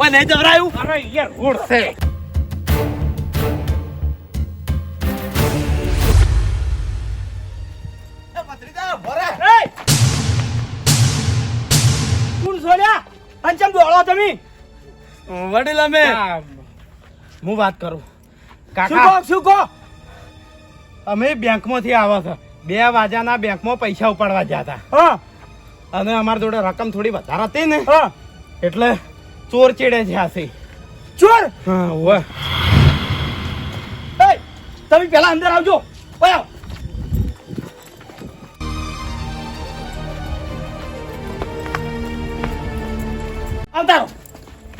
ઓય નહીં જવરાયું અરે યાર રોડ છે. એ ભત્રીજા ભરે. એય! કોણ છોડ્યા અને ચમ દોડો તમે? વડીલ અમે. હું વાત કરું. કાકા. કહો શું કહો? અમે બેંકમાંથી આવે હતા બે વાજાના બેંકમાં પૈસા ઉપાડવા ગયા હતા. હા. અને અમારી જોડે રકમ થોડી વધારે હતી ને. હા. એટલે ચોર ચેડે છે આસી ચોર? હા ઓય એ તમે પેલા અંદર આવજો. ઓય આવ.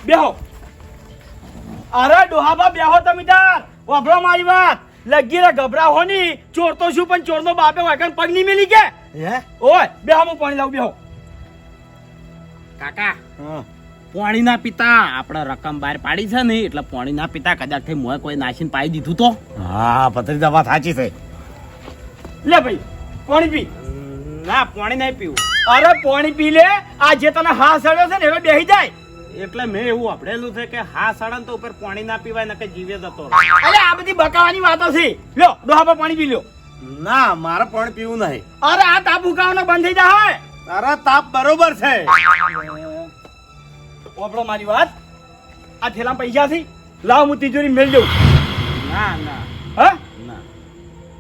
બેહો. અરે ડોહાબા બેહો તમે તાર. વાપરો મારી વાત. લગી રે ગભરાવો ની. ચોર તો શું પણ ચોર નો બાપે વાગણ પગની મેલી કે? હે? ઓય બેહો હું પાણી લાવ બેહો. કાકા. હા. પોણી ના પિતા. આપણે રકમ બહાર પાડી છે ને એટલે પોણીના પિતા કદાચ થઈ મોય કોઈ નાસીને પાઈ દીધું તો. હા પતરી વાત સાચી છે. લે ભાઈ પાણી પી. ના પોણી નહીં પીવું. અરે પોણી પી લે. આ જે તને હા સડ્યો છે ને હવે બેહી જાય. એટલે મેં એવું અપડેલું છે કે હા સડન તો ઉપર પોણી ના પીવાય ને કે જીવે જતો અરે આ બધી બકાવાની વાતો છે. લ્યો ડોહા પાણી પી લ્યો. ના મારે પાણી પીવું નહીં. અરે આ તાપ ઉકાવાનો બંધ થઈ જાય તારા તાપ બરોબર છે. ઓપડો મારી વાત. આ થેલા પૈસા થી લાવ હું તિજોરી મેળ જઉં ના ના. હા? ના.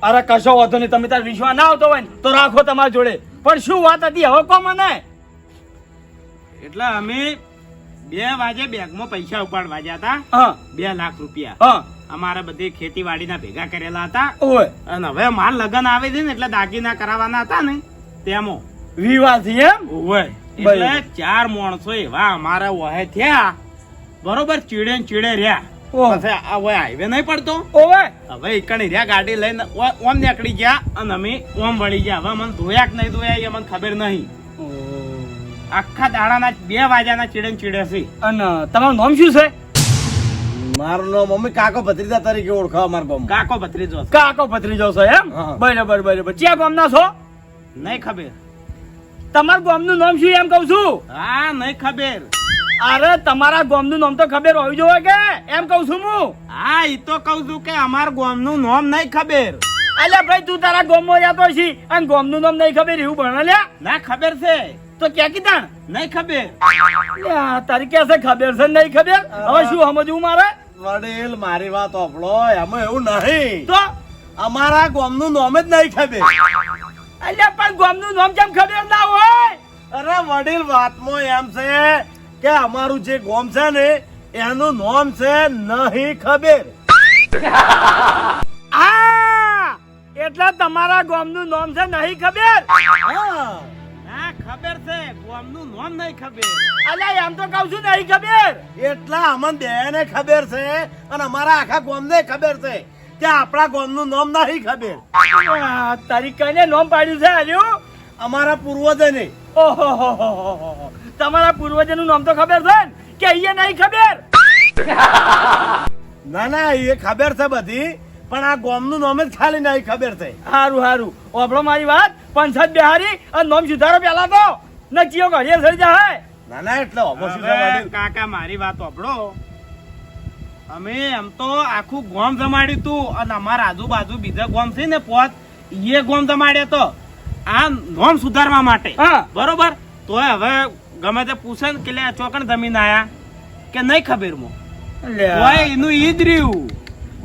અરે કશો વાંધો નહીં તમે તાર વિશ્વાસ ના આવતો હોય ને તો રાખો તમારા જોડે. પણ શું વાત હતી હવે કો મને? એટલે અમે બે વાગે બેંકમાં પૈસા ઉપાડવા જતા હતા. હા. બે લાખ રૂપિયા. હા. અમારે બધી ખેતીવાડીના ભેગા કરેલા હતા. અને હવે માર લગન આવે છે ને એટલે દાગીના કરાવવાના હતા ને તેમાં. વિવાહ એમ? બરાબર. એટલે ચાર માણસો એવા અમારા વહે થયા. બરોબર ચીડે ચીડે રહ્યા. ઓહ. પછી આ વહે હાઈવે નહીં પડતો? ઓય હવે ઈકણ રહ્યા ગાડી લઈને ઓમ નીકળી ગયા અને અમે ઓમ વળી ગયા. હવે મને ધોયા કે નહીં ધોયા એ મને ખબર નહીં. આખા દાડાના બે વાગ્યાના ચીડે ને ચીડે છે. અને તમારું નામ શું છે? મારું નામ મમ્મી કાકો ભત્રીજા તરીકે ઓળખાવ મારો ગામમાં. કાકો ભત્રીજો છે. કાકો ભત્રીજો છે એમ. બરાબર બરાબર. ક્યાં ગામના છો? નહીં ખબર. તમારા ગામનું નામ શું એમ કહું છું? હા નહીં ખબર. અરે તમારા ગામનું નામ તો ખબર હોવી જોઈએ કે? એમ કહું છું હું. હા એ તો કઉ છું કે અમાર ગામનું નામ નહીં ખબર. અલ્યા ભાઈ તું તારા ગામમાં જતો છી અને ગામનું નામ નહીં ખબર એવું ભણે લ્યા ના ખબર છે. તો ક્યાં કીધા? નહીં ખબર. તારી કે છે ખબર છે નહીં ખબર? હવે શું સમજવું મારે? વડેલ મારી વાત ઓફળો એમાં એવું નહીં. તો? અમારા ગામનું નામ જ નહીં ખબર. અલ્યા પણ ગામનું નામ કેમ ખબર ના હોય? અરે વડીલ વાતમાં એમ છે કે અમારું જે ગોમ છે ને એનું નામ છે નહીં ખબર. આ એટલે તમારા ગામનું નામ છે નહીં ખબર? હા. ખબર છે. ગામનું નામ નહીં ખબર. અલ્યા એમ તો કહું છું નહીં ખબર. એટલા અમને બેને ખબર છે અને અમારા આખા ગામને ખબર છે. કે આપણા ગામનું નામ નહીં ખબર. આ, તારી કને નામ પાડ્યું છે હાલ્યું અમારા પૂર્વજને. ઓહો તમારા પૂર્વજનું નામ તો ખબર છે ને? કે અહીંયા નહીં ખબર? ના ના એ ખબર છે બધી પણ આ ગોમનું નામ જ ખાલી નહીં ખબર છે. સારું સારું ઓભળો મારી વાત. પંચાયત બિહારી અને નામ સુધારો પેલા તો. ના જીઓ ઘડીએ થઈ જાય ના ના એટલે કાકા મારી વાત સાંભળો અમે એમ તો આખું ગોમ જમાડ્યું તું અને અમારા આજુબાજુ બીજા ગોમ છે ને પોત એ ગોમ જમાડ્યા તો. આ નોમ સુધારવા માટે. બરોબર? તો હવે ગમે તે પૂછે ને કે ચોકણ જમીન આયા? કે નહીં ખબર મો? એનું ઈ જ રહ્યું.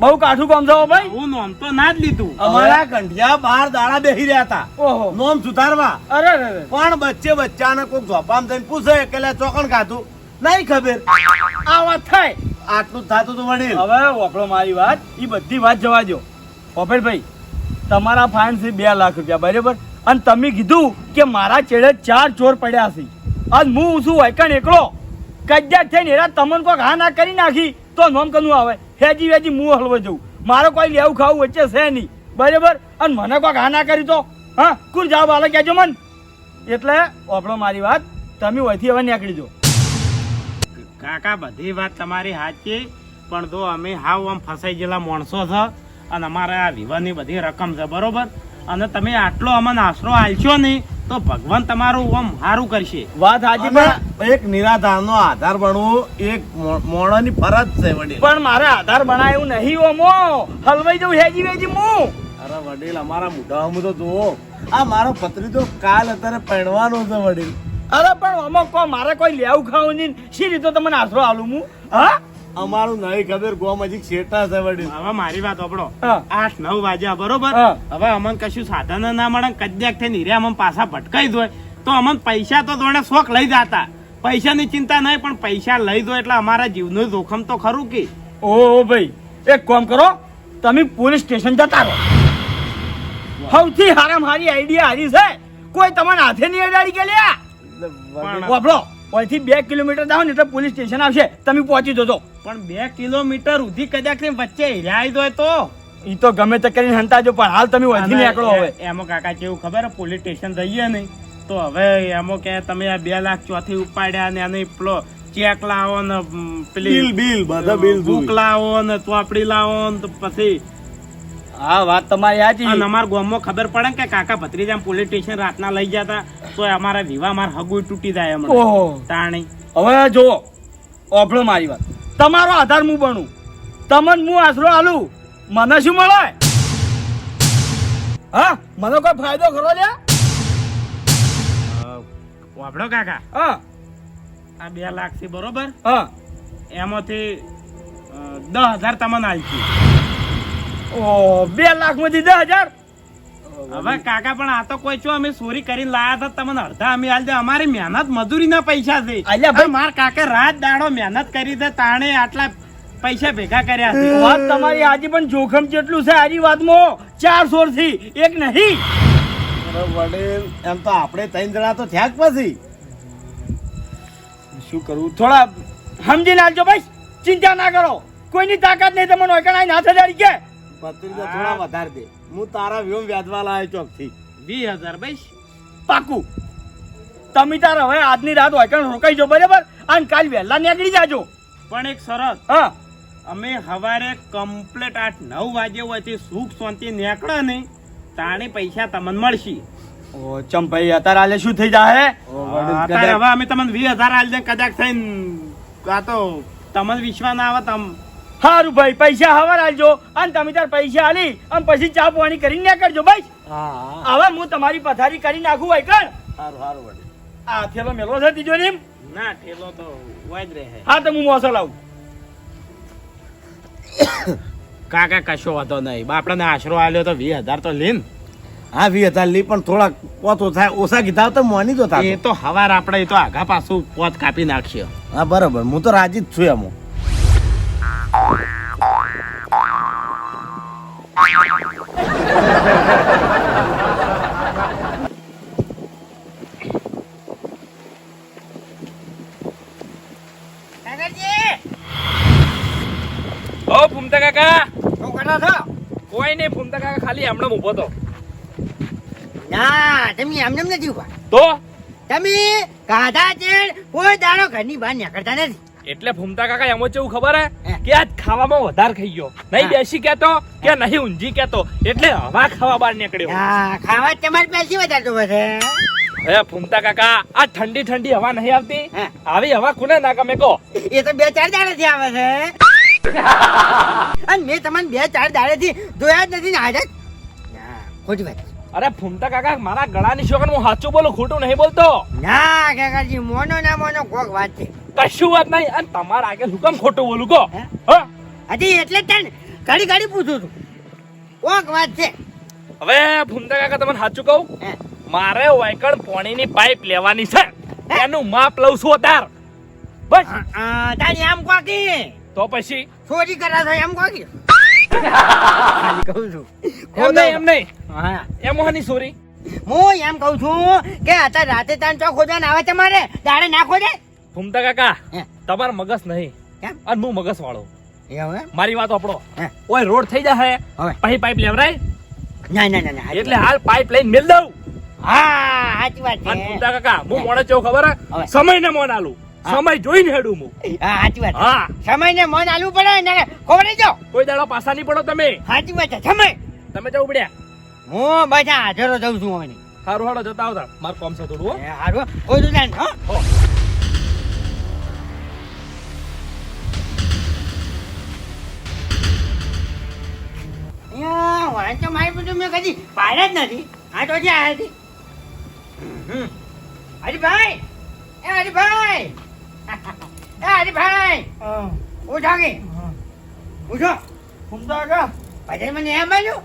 બહુ કાઠું કામ ભાઈ. હું નોમ તો ના જ લીધું. અમારા કંઠિયા બાર દાડા બેહી રહ્યા હતા. ઓહો. નોમ સુધારવા. અરે પણ બચ્ચે બચ્ચાને કોઈક જોપામ થઈને પૂછે કે ચોકણ ખાધું નહીં ખબર. આ વાત થાય. આટલું જ થાતું હતું વડીલ. હવે ઓપડો મારી વાત એ બધી વાત જવા દો ભાઈ તમારા ફાઇન છે બે લાખ રૂપિયા, બરાબર? અને તમે કીધું કે મારા ચેડે ચાર ચોર પડ્યા છે. અને હું છું વૈકણ એકલો? કદાચ થઈને એરા તમને કોઈક હા ના કરી નાખી, તો નોમ કનું આવે? હેજી વેજી હું હલવા જવું મારે કોઈ લેવું ખાવું વચ્ચે છે નહીં. બરાબર? અને મને કોઈક હા ના કરી તો? હા, કુલ જવાબ આલે કહેજો મન. એટલે ઓપડો મારી વાત, તમે વહીથી હવે નીકળી જાઓ. કાકા બધી વાત તમારી સાચી પણ જો અમે હાવ આમ ફસાઈ ગયેલા માણસો છે અને અમારે આ વિવાહની બધી રકમ છે બરોબર? અને તમે આટલો અમને આશરો આલશો નહીં તો ભગવાન તમારું આમ સારું કરશે. વાત હાજી પણ એક નિરાધારનો આધાર બનવું એક મો- મોણસની ફરજ છે વડીલ. પણ મારે આધાર બનાવ્યું નહીં ઓમો હલવાઈ જવું હેજી વેજી હું અરે વડીલ અમારા મોઢામાં તો જુઓ. આ મારો પત્રી તો કાલ અત્યારે પહેણવાનો છે વડીલ. અરે પણ અમુક કો મારે કોઈ લેવું ખાવું નહીં. શી રીતે તમને આશરો આલું હું હા? અમારું નહીં ખબર ગોમ હજી શેઠા છે વડીલ. હવે મારી વાત આપડો આઠ નવ વાગ્યા બરોબર? હવે અમને કશું સાધન ના મળે કદ્યાક થઈને હીરે અમને પાછા ભટકાઈ દો તો અમને પૈસા તો જોડે શોખ લઈ જતા. પૈસાની ચિંતા નહીં પણ પૈસા લઈ દો એટલે અમારા જીવનું જોખમ તો ખરું કે? ઓ ભાઈ એક કામ કરો. તમે પોલીસ સ્ટેશન જતા રહો. સૌથી હારામ હારી આઈડિયા હારી છે. કોઈ તમને હાથે નહીં અડાડી કે લ્યા? વાપરો અહીંથી બે કિલોમીટર જાઓ ને એટલે પોલીસ સ્ટેશન આવશે. તમે પહોંચી જજો. પણ બે કિલોમીટર સુધી કદાચ ને વચ્ચે હિરાઈ દો તો? એ તો ગમે તે કરીને હંતાજો પણ હાલ તમે વધી નીકળો હવે. એમાં કાકા કેવું ખબર? પોલીસ સ્ટેશન જઈએ નહીં. તો હવે એમાં કે તમે આ બે લાખ ચોથી ઉપાડ્યા ને આને પેલો ચેક લાવો ને પેલી બિલ બિલ બધા બિલ બુક લાવો ને ચોપડી લાવો ને તો પછી હા વાત તમારી સાચી. અને અમારા ગામમાં ખબર પડે કે કાકા ભત્રીજા પોલીસ સ્ટેશન રાતના લઈ જતા તો અમારા વિવાહ માર હગુય તૂટી જાય હમણાં ઓહો. તાણી. હવે જો ઓભળો મારી વાત. તમારો આધાર હું બનું? તમને હું આશરો આલું? મને શું મળે? હા? મને કોઈ ફાયદો ખરો છે વાપડો કાકા. હા. આ બે લાખથી બરોબર? હા. એમાંથી દસ હજાર તમને આલશું. ઓ બે લાખમાંથી દસ હજાર? હવે કાકા પણ આ તો કોઈ છો અમે ચોરી કરીને લાયા હતા તમને અડધા અમે હાલ અમારી મહેનત મજૂરીના પૈસા છે. અલ્યા માર કાકા રાત દાડો મહેનત કરી દે તાણે આટલા પૈસા ભેગા કર્યા છે. વાત તમારી આજે પણ જોખમ જેટલું છે આજી વાતમાં ચાર સોરથી એક નહીં. વડીલ એમ તો આપણે ત્રણ જણા તો થયા જ પછી. શું કરવું? થોડા સમજીને આવજો ભાઈ. ચિંતા ના કરો. કોઈની તાકાત નહીં તમને ઓકણાઈ ના થજાડી કે પત્રીજા થોડા વધારે દે. હું તારા વ્યોમ વ્યાજવા લાવ્યો ચોકથી. વીસ હજાર ભાઈ પાકું. તમે તાર હવે આજની રાત ઓકણ રોકાઈ જો બરાબર? અને કાલ વહેલા નીકળી જાજો. પણ એક શરત. હા. અમે હવારે કમ્પ્લેટ આઠ નવ વાગે હોયથી સુખ શાંતિ નીકળે ને તાણે પૈસા તમને મળશે. ઓ ચંપાઈ અત્યારે આલે શું થઈ જાય અત્યારે હવે અમે તમને વીસ હજાર આલ દે કદાચ થઈને આ તો તમને વિશ્વાસ ના આવે તમ સારું ભાઈ પૈસા હવાર આલજો અને તમે તાર પૈસા આલી અને પછી ચા પાણી કરીને કરજો ભાઈ હા હવે હું તમારી પથારી કરી નાખું વાયકણ સારું સારું વડીલ. આ થેલો મેલો છે તીજો ને ના થેલો તો વાજ રહે. હા તો હું મોસો લાવું. કાકા કશો વાંધો નહીં. બાપડાને આશરો આલ્યો તો વીસ હજાર તો લીન હા વી હતા લી પણ થોડાક પોતો થાય ઓછા કીધા તો મોની જો એ થાય તો હવાર આપણે એ તો આઘા પાછું પોત કાપી નાખ્યો હા બરોબર. હું તો રાજી જ છું એમાં. ઓ ફૂમતા કાકા! શું છો? કોઈ નહીં ફૂમતા કાકા ખાલી હમણાં ઊભો તો. ના તમે એમને એમ નથી ઊભા તો? તમે ગાધા છે કોઈ દાડો ઘરની બહાર નીકળતા નથી. એટલે ફૂમતા કાકા એમાં કેવું ખબર હે? હે. કે આજ ખાવામાં વધારે ખાઈ ગયો. નહીં બેસી કેતો કે નહીં ઊંઝી કેતો એટલે હવા ખાવા બહાર નીકળ્યો. હા ખાવા તમારે પેસી વધારતો હશે અરે ફૂમતા કાકા આ ઠંડી ઠંડી હવા નહીં આવતી. આવી હવા કોને ના ગમે કહો. એ તો બે ચાર દાડેથી આવે છે. અને મેં તમને બે ચાર દાડેથી જોયા જ નથી ને આજે. ખોટી વાત. અરે ફૂમતા કાકા મારા ગળાની શોખન હું સાચું બોલું ખોટું નહીં બોલતો. ના કાકાજી મોનો ના મોનો કોક વાત છે. કશું વાત નહીં. અને તમારા આગળ શું કેમ ખોટું બોલું? કહો. હજી એટલે તને ઘડી ઘડી પૂછું છું. કોક વાત છે. હવે ભૂમતા કાકા તમને સાચું કહું? મારે વાયકણ પાણીની પાઇપ લેવાની છે. એનું માપ લઉં છું તાર બસ. તારી આમ કોકી? તો પછી? ચોરી કરા છો એમ કોકી? કહું છું. એમ નહીં એમ નહીં. હા. એમ હોની સોરી. હું એમ કઉ છું કે અત્યારે રાતે ત્રણ ચોક ખોદવાના આવે તમારે દાડે ના ખોદે? ફૂમતા કાકા તમારો મગજ નહીં? અને હું મગજ વાળો. મારી વાત આપણો ઓય રોડ થઈ જાય હવે. પછી પાઇપ લેવરાય. ના ના ના એટલે હાલ પાઇપ લઈને મેલ દઉં. હા સાચી વાત છે. ફૂમતા કાકા હું મોડે ચો ખબર સમય ને મોન આલું. સમય જોઈને હેડું હું. હા સાચી વાત હા. સમય ને મન આલું પડે ને ખબર જો. કોઈ દાડો પાસા નહીં પડો તમે. સાચી વાત છે. સમય. તમે જવું પડ્યા હું બધા હાજરો જઉં છું હવે. સારું હાડો જતા આવતા મારું કામ છે થોડું. હારું કોઈ દુકાન હો. પાંચો મારી બધું મેં કદી પાડ્યા જ નથી. આ તો જે હતી. હરિભાઈ એ હરિભાઈ. એ હરિભાઈ ઉઠો કે. ઉઠો. ફૂમતા કાકા પછી મને એમ ગયો?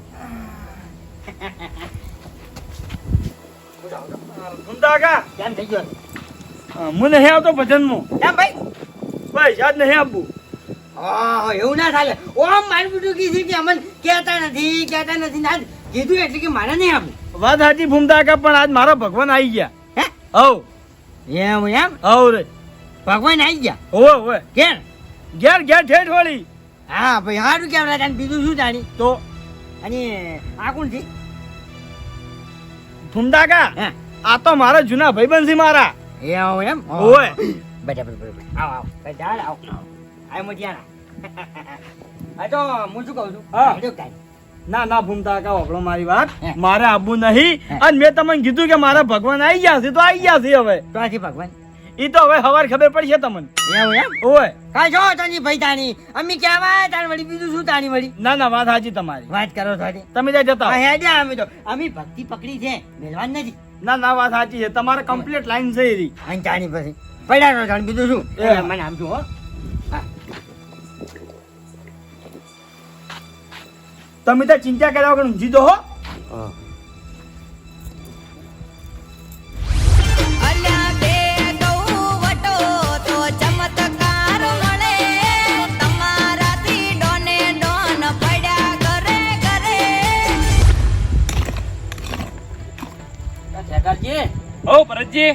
અ, હું નહીં આવતો ભજનમાં. કેમ ભાઈ? યાદ જ નહીં આપવું એવું ના ચાલે ઓમ મારું બધું કીધું કે અમને કહેતા નથી કહેતા નથી. ના કીધું એટલે કે મારે નહીં આપવું વાત સાચી ભૂમતા પણ આજ મારો ભગવાન આવી ગયા. હે? હવ. એમ એમ? હવ રે. ભગવાન આવી ગયા? ઓવે ઓવે કે ઘેર ઘેર ઠેઠ વળી. હા ભાઈ સારું કેમ રાજા બીજું શું જાણી? તો? અને આ કોણ છે ભૂમતા કા હે? આ તો મારા જૂના ભાઈબંધ છે મારા. એમ એમ? ઓવે બરાબર બરાબર. આવો આવો. આવો. આય મોટિયાના હા તો હું શું કહું છું? હા. હેડો કાંઈ. ના ના ફૂમતા કાકા વાપરો મારી વાત. મારે આવવું નહીં. અને મેં તમને કીધું કે મારા ભગવાન આવી ગયા છે તો આવી ગયા છે હવે. ભગવાન? ઈ તો હવે હવાર ખબર પડશે તમને. એવું એમ? ઓય. કાંઈ છો તની ભાઈ તાણી અમે કહેવાય તાણ વળી બીજું શું તાણી વળી? ના ના વાત સાચી તમારી. વાત કરો સાચી તમે ત્યાં જતા હા. અમે તો. અમે ભક્તિ પકડી છે મેલવાન નથી. ના ના વાત સાચી છે. તમારે કમ્પ્લીટ લાઈન છે એરી અને તાણી પછી. પડ્યા નો જાણ બીજું શું? મને આમ જો તમે તો ચિંતા કર્યા વગર ઊંઘી દો હો. અલ્યા બે તો ચમત્કાર મળે. તમારાથી ડોને ડોન પડ્યા ઘરે ઘરે હો ભરતજી.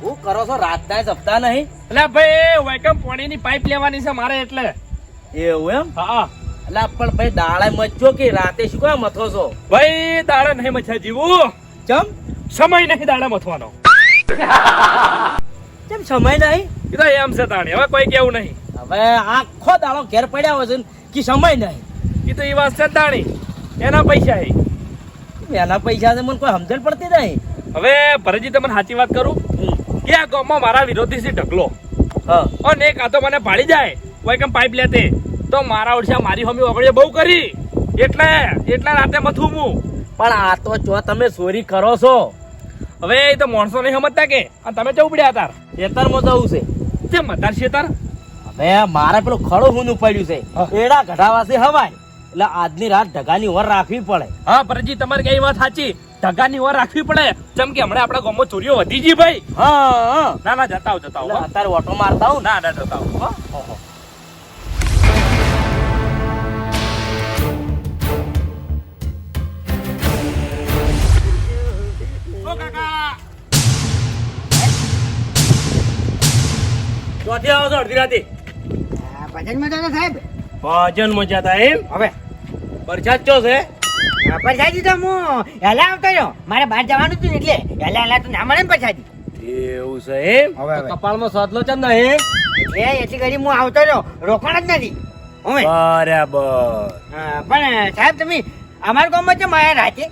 શું કરો છો રાતના જપતા નહીં? એટલે ભાઈ વેકમ પાણીની પાઇપ લેવાની છે મારે એટલે. એવું એમ? હા. એટલે પણ ભાઈ દાળે મચ્યો કે રાતે શું કામ મથો છો? ભાઈ દાડે નહીં મચ્યા જીવું. ચમ? સમય નહીં દાડે મથવાનો. ચમ સમય નહીં? એ તો એમ છે તાણી હવે કોઈ કેવું નહીં. હવે આખો દાડો ઘેર પડ્યા હોય છે કે સમય નહીં. એ તો એ વાત છે તાણી એના પૈસા એ. એના પૈસા મને કોઈ સમજણ પડતી નહીં. હવે ભરતજી તમને સાચી વાત કરું? કે આ ગામમાં મારા વિરોધી છે ઢગલો. હા. અને એક આ તો મને પાડી જાય વેકમ પાઇપ લેતે. તો મારા ઓળશા મારી હમી ઓગળે બહુ કરી. એટલે એટલે રાતે મથું હું પણ આ તો જો તમે ચોરી કરો છો. હવે એ તો માણસો નહીં સમજતા કે તમે જવું પડ્યા તાર ખેતરમાં જવું છે. કે મતાર છે તાર હવે મારે પેલું ખડો હું પડ્યું છે. એડા ઘટાવાથી હવાય. એટલે આજની રાત ઢગાની ઓર રાખવી પડે. હા પરજી તમારી કઈ વાત સાચી? ઢગાની વાર રાખવી પડે. જેમ કે હમણાં આપણા ગામમાં ચોરીઓ વધી ગઈ ભાઈ. હા હા. ના ના જતા આવ જતા આવ અત્યારે ઓટો મારતા આવ ના? ના જતા આવો હો. ઓ કાકા. ચોથી આવો છો અડધી રાતે? આ ભજનમાં તો સાહેબ. ભજન મજાતા એમ. હવે. પરસાદ ચો છે? પ્રસાદી તો હું હેલા આવતો રહ્યો. મારે બહાર જવાનું હતું ને એટલે હેલા હેલા તો ના મળે ને પ્રસાદી. એવું છે એમ? હવે. કપાળમાં સોદલો ચમ નહીં એટલે એટલી ઘડી હું આવતો રહ્યો. રોકાણ જ નથી. હવે. બરાબર. હા, પણ સાહેબ તમે અમારા ગામમાં છે? માયા રાતે?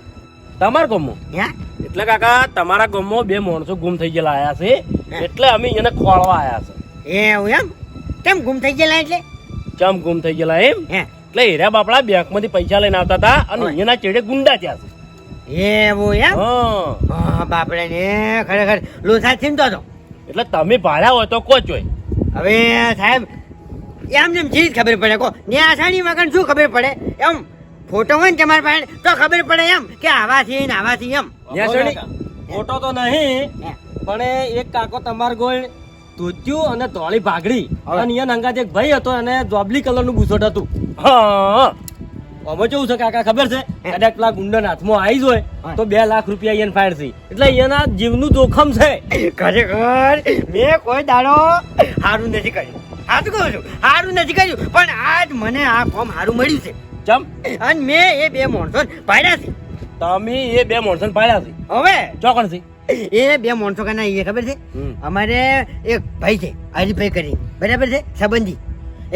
તમાર ગમો ત્યાં એટલે કાકા તમારા ગામમાં બે માણસો ગુમ થઈ ગયેલા આયા છે. એટલે અમે એને ખોળવા આયા છે. એવું એમ? કેમ ગુમ થઈ ગયેલા એટલે? કેમ ગુમ થઈ ગયેલા એમ? એટલે હીરા બાપડા બેંકમાંથી પૈસા લઈને આવતા હતા અને. એના ચેડે ગુંડા થયા છે. એવું એમ? હા. બાપડે ને ખરેખર લોથા ચિંતો તો એટલે તમે ભાડ્યા હોય તો કોચ હોય હવે સાહેબ એમ જેમ ચીજ ખબર પડે કો? ને આસાની વગર શું ખબર પડે? એમ ફોટો હોય ને તમારી પાસે તો ખબર પડે એમ કે આવાથી ને આવાથી એમ. ફોટો તો નહીં. પણ એક કાકો તમાર ગોળ ધોત્યું અને ધોળી ભાગડી. અને અહીંયા નંગાત એક ભાઈ હતો અને જોબલી કલરનું બુસોટ હતું અમે કેવું છે કાકા ખબર છે? કદાચ પેલા ગુંડન હાથમાં આવી જ હોય તો બે લાખ રૂપિયા અહીંયા ફાયર થઈ. એટલે અહીંયાના જીવનું જોખમ છે. ખરેખર મેં કોઈ દાડો સારું નથી કર્યું. સાચું કહું છું સારું નથી કર્યું પણ આજ મને આ ફોર્મ સારું મળ્યું છે. ચમ? અને મેં એ બે માણસો પાડ્યા છે. તમે એ બે માણસો પાડ્યા છે? હવે? ચોકણ છે? એ બે માણસો કના એ ખબર છે? અમારે એક ભાઈ છે હરિભાઈ કરી બરાબર છે? સંબંધી.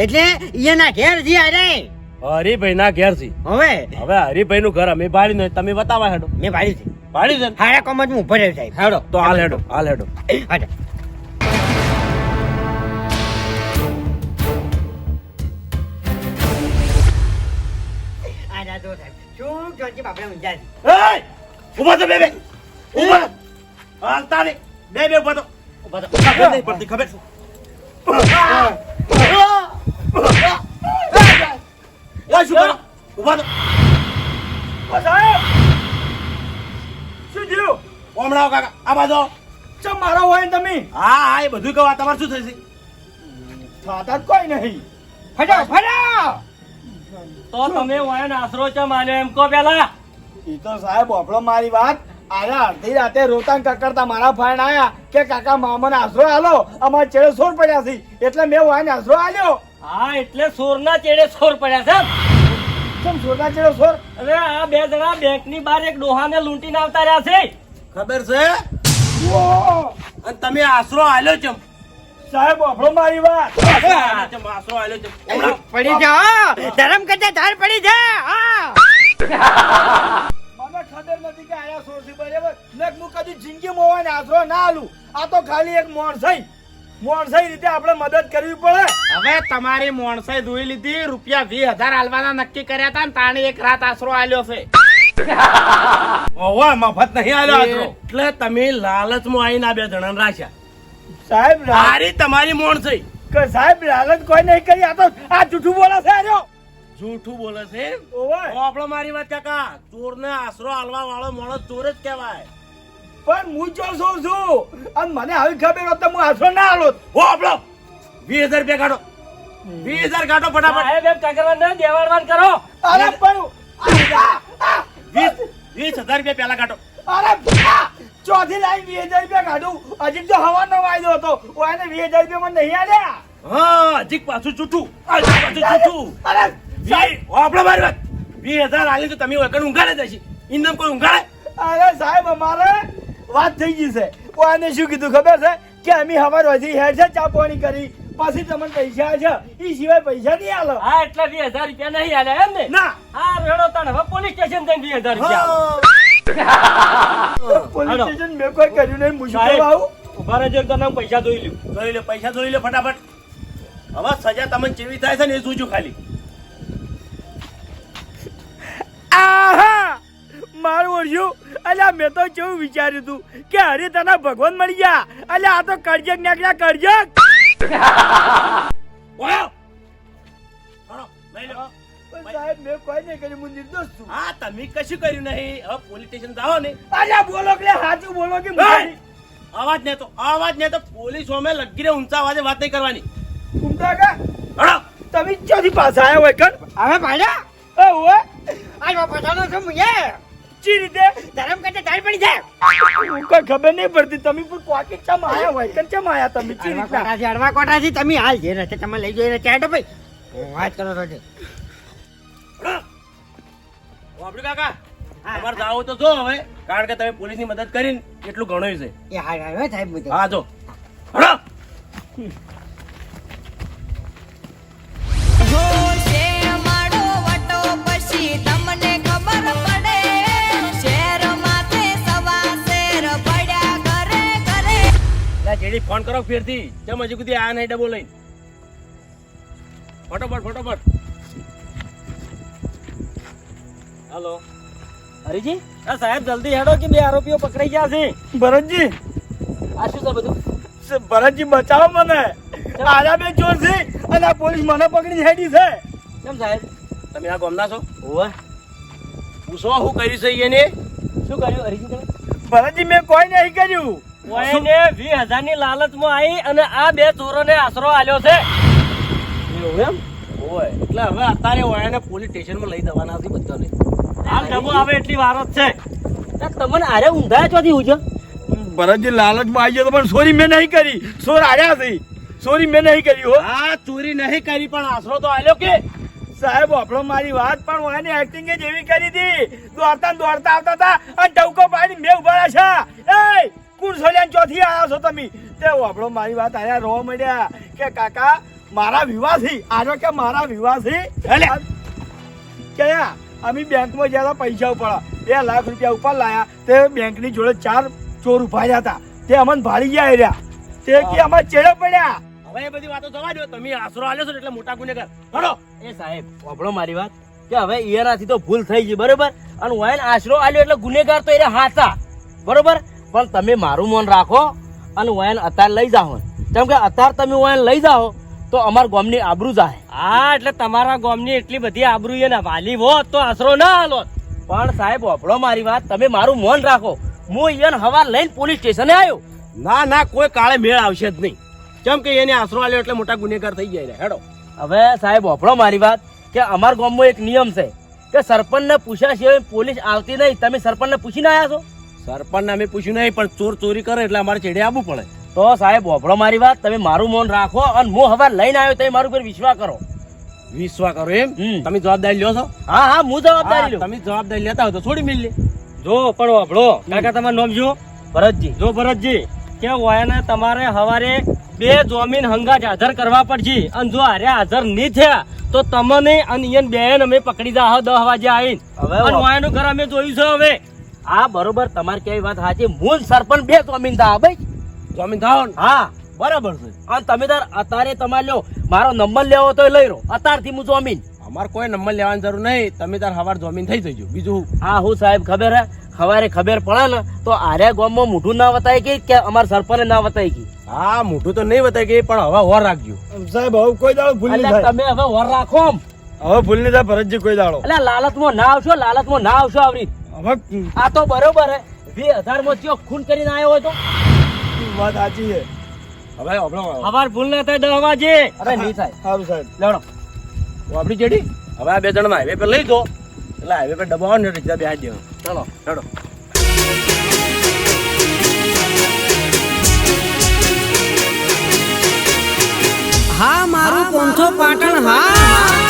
એટલે એના ઘેર જી આરે હરિભાઈ ના ઘેર છે હવે? હવે હરિભાઈ નું ઘર અમે ભાડ્યું નહીં. તમે બતાવા હેડો. મેં પાડ્યું છે. ભાડ્યું છે? હાડા હારા કોમત હું ઊભો રહ્યો સાહેબ. હેડો. તો હાલ હેડો. હાલ હેડો. હાજા. તો શું જોજી બાપડે ઊંઝા એય! ઊભા થા બે બે. ઊભા. હાલતા નહીં. બે બે ઊભા થા. ઊભા થા. ખબર નહીં પડતી ખબર છે શું કરો? ઊભા થા. શું થયું? હમણાં આવો કાકા. આ બાજુ ચમ મારો હોય તમે? હા હા એ બધું કહો. તમારે શું થશે થતા કોઈ નહીં. ફટાવો ફટાવો તો તમે વાયન આશરો છો માન્યો એમ કહો પેલા. એ તો સાહેબ આપણો મારી વાત. આયા અડધી રાતે રોતાંગ કકડતા મારા ફાઈન આયા કે કાકા મામાને આશરો આલો. અમારે ચેડે સોર પડ્યા છે. એટલે મેં વાયન આશરો આલ્યો. હા એટલે સોરના ચેડે સોર પડ્યા છે ચમ સોરના ચેડે સોર? અરે આ બે જણા બેંકની બહાર એક ડોહાને લૂંટીને આવતા રહ્યા છે. ખબર છે! અને તમે આશરો આલ્યો ચમ સાહેબ આપણો મારી વાત. પડી જા ધરમ કરતા ધાર પડી જા મને ખબર નથી કે આયા સોર બરાબર નક હું કદી જિંદગીમાં હોય ને આશરો ના આલું. આ તો ખાલી એક મોણસાઈ. મોણસાઈ રીતે આપણે મદદ કરવી પડે. હવે તમારી મોણસાઈ ધોઈ લીધી રૂપિયા વીસ હજાર હાલવાના નક્કી કર્યા હતા ને તાણે એક રાત આશરો આલ્યો છે. ઓવા મફત નહીં આલ્યો આશરો. એટલે તમે લાલચમાં આવીને આ બે જણા રાખ્યા. સાહેબ મારી સારી તમારી મોણ છે. કે સાહેબ લાલચ કોઈ નહીં કરી. આ તો આ જૂઠું બોલે છે આજો જૂઠું બોલે છે? ઓવે. આપણો મારી વાત કાકા ચોર ને આશરો આલવા વાળો માણસ ચોર જ કહેવાય. પણ હું જો છું છું? અને મને આવી ખબર હોત તો હું આશરો ના આલો. હો આપણો વીસ હજાર રૂપિયા કાઢો. વીસ હજાર કાઢો ફટાફટ. સાહેબ એમ કકરવાન ને દેવાડવાન કરો. અરે પણ વીસ વીસ હજાર રૂપિયા પેલા કાઢો. અરે ચોથી લાઈન વીસ હજાર રૂપિયા કાઢું. હજી તો હવાનો વાયદો હતો. ઓને વીસ હજાર રૂપિયા મને નહીં આલ્યા. હા હજી પાછું છૂટું. હજી પાછું જૂઠું અરે હો, મારી વાત. વીસ હજાર આલી તો તમે વગર ઊંઘાડે જશે ઇન્દમ કોઈ ઊંઘાડે? અરે સાહેબ અમારે વાત થઈ ગઈ છે. ઓને શું કીધું ખબર છે? કે અમે હવાર હજી હેર છે ચા પાણી કરી. પછી તમને પૈસા છે. એ સિવાય પૈસા નહીં આલો. હા એટલે વીસ હજાર રૂપિયા નહીં આલે એમ ને. ના હા રેડો તને હવે પોલીસ સ્ટેશન થઈને વીસ હજાર રૂપિયા. પોલીસ સ્ટેશન મેં કોઈ કર્યું નહીં મુશ્કેલ આવું. ઊભા રહેજો તને પૈસા જોઈ લઉં જોઈ લે પૈસા જોઈ લે ફટાફટ. હવે સજા તમને કેવી થાય છે ને એ જોજો ખાલી. આહા! મારું ઓળ્યું. અલ્યા મેં તો કેવું વિચાર્યું તું કે હરી તને ભગવાન મળી ગયા. અલ્યા આ તો કરજક નાખ્યા કરજક. ઓયો લઈ લો. પણ સાહેબ મેં કોઈ નહીં કર્યું હું નિર્દોષ છું. હા તમે કશું કર્યું નહીં. હવે પોલીસ સ્ટેશન જાઓ ને. અરે બોલો કે સાચું બોલો કે અવાજ નહીં તો અવાજ નહીં તો પોલીસ અમે લગી રે ઊંચા અવાજે વાત નહીં કરવાની. ઊંચા કે? હા તમે ચોથી પાછા આવ્યા હોય કર હવે ભાડા એ ઓય આજ પાછાનો છું મુયે ચી રીતે? ધરમ કરતા ધાર પડી જા કોઈ ખબર નહીં પડતી તમે પણ પોકેટ ચમ આયા હોય કે ચમ આયા તમે? ચી કોટાથી અડવા કોટાથી તમે હાલ જે રસ્તે તમે લઈ જઈ રહ્યા છો ભાઈ. વાત કરો છો જે. કાકા તમારે જાવ તો જો હવે કારણ કે તમે પોલીસની મદદ કરીને એટલું ઘણું છે. એ હા હાલ હો સાહેબ મુજે હા જો. હળો માડો વટો પછી તમને ખબર પડે શેર શેર પડ્યા ઘરે ઘરે. લા જેડી ફોન કરો ફેરથી. ચમ હજી સુધી આ નહીં ડબો લઈને? ફટોફટ ફટોફટ હલો. હરીજી? આ સાહેબ જલ્દી હેડો કે બે આરોપીઓ પકડાઈ ગયા છે? ભરતજી. આ શું છે બધું? ભરતજી બચાવો મને. આજા બે ચોર છે અને આ પોલીસ મને પકડી હેડી છે. કેમ સાહેબ. તમે આ ગોમના છો? ઓવે પૂછો શું કર્યું છે એને શું કર્યું હરીજી તમે? ભરતજી મેં કોઈ નહીં કર્યું. કોઈને વીસ હજારની લાલચમાં આવી અને આ બે ચોરોને આશરો આલ્યો છે. એવું એમ? હોય એટલે હવે અત્યારે ઓયાને પોલીસ સ્ટેશનમાં લઈ જવાના છે બધાને. હાલ ડબ્બો આવે એટલી વાર જ છે. તમને આરે ઊંઘાયા ચોથી હું છો ભરતજી લાલચમાં આવી ગયો તો પણ સોરી મેં નહીં કરી. સોર આયા છે. સોરી મેં નહીં કરી હો. આ ચોરી નહીં કરી પણ આશરો તો આલ્યો કે? સાહેબ આપણો મારી વાત પણ ઓની એક્ટિંગ જ એવી કરી હતી. દોડતા દોડતા આવતા હતા અને ડવકો પાડી મેં ઊભા છે. એ કુણ સોલ્યાન ચોથી આયા છો તમે? તે આપણો મારી વાત આયા રોવા મળ્યા કે કાકા મારા વિવાહથી આજો કે મારા વિવાહથી? અલ્યા. કયા? અમે બેંકમાં જ્યાં પૈસા ઉપાડા બે લાખ રૂપિયા ઉપર લાયા. તે બેંકની જોડે ચાર ચોર ઊભા હતા. તે અમને ભાળી ગયા રહ્યા તે કે અમારે ચેડે પડ્યા. હવે એ બધી વાતો જવા દો. તમે આશરો આલ્યો છો એટલે મોટા ગુનેગાર. હળો એ સાહેબ વાપરો મારી વાત. કે હવે ઈયરાથી તો ભૂલ થઈ ગઈ બરોબર? અને વાયન આશરો આલ્યો એટલે ગુનેગાર તો એને હાથા. બરોબર? પણ તમે મારું મન રાખો અને વાયન અત્યારે લઈ જાઓ કેમ કે અત્યારે તમે વાયન લઈ જાઓ. તો અમાર ગામની આબરૂ જાય. હા એટલે તમારા ગામની એટલી બધી આબરૂ એના વાલી હોત તો આશરો ના હાલો. પણ સાહેબ ઓફળો મારી વાત તમે મારું મન રાખો. હું ઈયન હવા લઈને પોલીસ સ્ટેશને આવ્યો. ના ના કોઈ કાળે મેળ આવશે જ નહીં. કેમ કે એને આશરો આલ્યો એટલે મોટા ગુનેગાર થઈ જાય રે હેડો. હવે સાહેબ ઓફળો મારી વાત કે અમાર ગામમાં એક નિયમ છે કે સરપંચને પૂછ્યા સિવાય પોલીસ આવતી નહીં. તમે સરપંચને પૂછીને આવ્યા છો? સરપંચને અમે પૂછ્યું નહીં પણ ચોર ચોરી કરે એટલે અમારે ચેડે આવવું પડે. તો સાહેબ ઓફળો મારી વાત તમે મારું મૌન રાખો અને હું હવે લઈને આવ્યો તમે મારું પર વિશ્વાસ કરો. વિશ્વા કરો એમ? તમે જવાબદારી લ્યો છો? હા હા હું જવાબદારી લઉં તમે જવાબદારી લેતા હોય તો છોડી મિલ લે જો પણ ઓફળો કાકા તમારું નામ જો ભરતજી. જો ભરતજી કે વાયાને તમારે હવારે બે જમીન હંગાજ હાજર કરવા પડશે અને જો હારે હાજર નહીં થયા તો તમને અને ઈયન બેન અમે પકડી જા દસ વાગે આવીને. અને વાયાનું ઘર અમે જોયું છે હવે. આ બરોબર તમારી કેવી વાત સાચી. મૂળ સરપંચ બે જમીન થા ભાઈ. જમીન થાવ હા બરાબર છે. અને તમે તાર અત્યારે તમારે લ્યો મારો નંબર લેવો તો લઈ લો. અત્યારથી હું જમીન. અમારે કોઈ નંબર લેવાની જરૂર નહીં. તમે તાર હવાર જમીન થઈ જજો. બીજું હા? હું સાહેબ ખબર હે. સવારે ખબર પડે ને તો આર્યા ગામમાં મોઢું ના વતાય ગઈ કે અમારા સરપંચ ના વતાય ગઈ? હા મોઢું તો નહીં બતાય ગઈ પણ હવે હોર રાખજો. સાહેબ હવે કોઈ દાડો ભૂલ નહીં થાય તમે હવે વર રાખો આમ. હવે ભૂલ નહીં થાય ભરતજી કોઈ દાડો. એટલે લાલચમાં ના આવશો લાલચમાં ના આવશો આવરી હવે આ તો બરોબર હે. બે હજારમાં જો ખૂન કરીને આવ્યો હોય તો? વાત સાચી છે. હવે આપણો સવાર ભૂલ ના થાય દસ વાગે અરે નહીં થાય. સારું સાહેબ. લેવડો આપણી જેડી? હવે આ બે જણ હાઈવે પર લઈ દો એટલે હાઈવે પર દબાવો ને રીક્ષા બેહાડી દેવા. ચલો. ચડો હા મારું પોંથો પાટણ હા.